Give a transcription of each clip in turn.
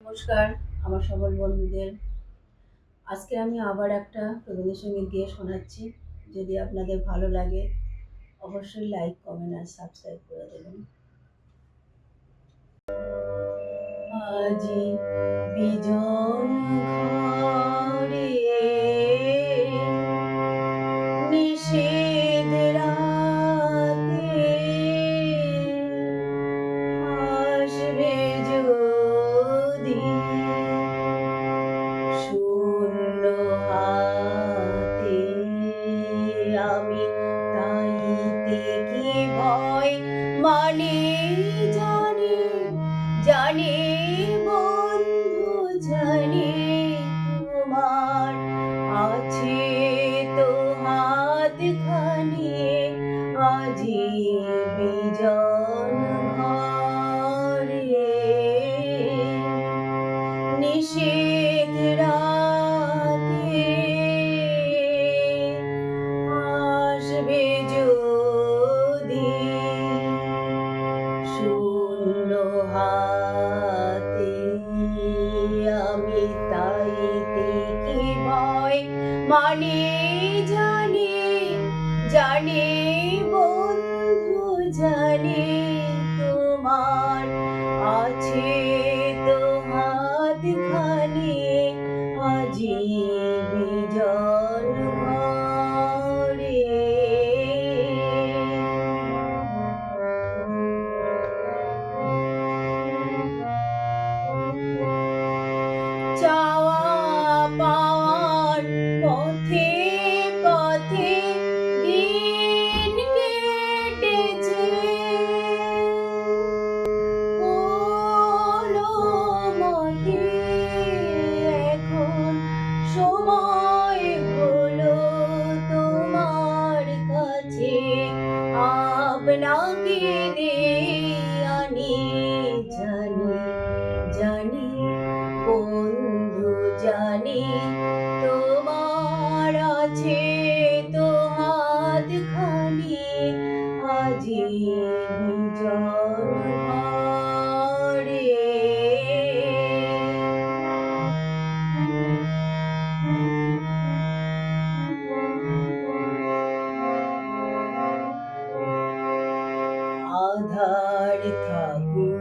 নমস্কার, আমার সকল বন্ধুদের। আজকে আমি আবার একটা রবীন্দ্রসঙ্গীত গিয়ে শোনাচ্ছি। যদি আপনাদের ভালো লাগে, অবশ্যই লাইক কমেন্ট আর সাবস্ক্রাইব করে দেবেন। আজি বিজন মানে জানি জানি বন্ধু, জানি তোমার আছে তো হাত খানি আজি বিজন ঘরে। নিষেধ রাতে মানে জানে জানে বন্ধু জানে তোমার আছে সময় তোমার কাছে আপনাকে দিয়ে জানি। good.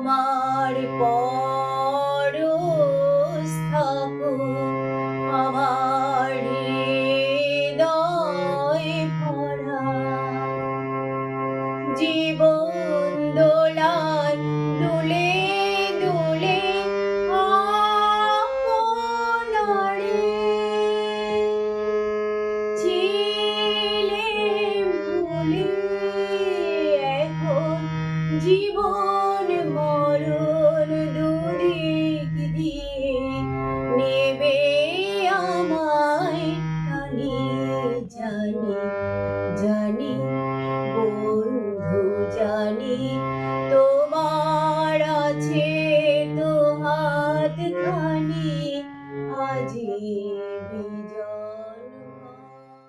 তোমার পরশ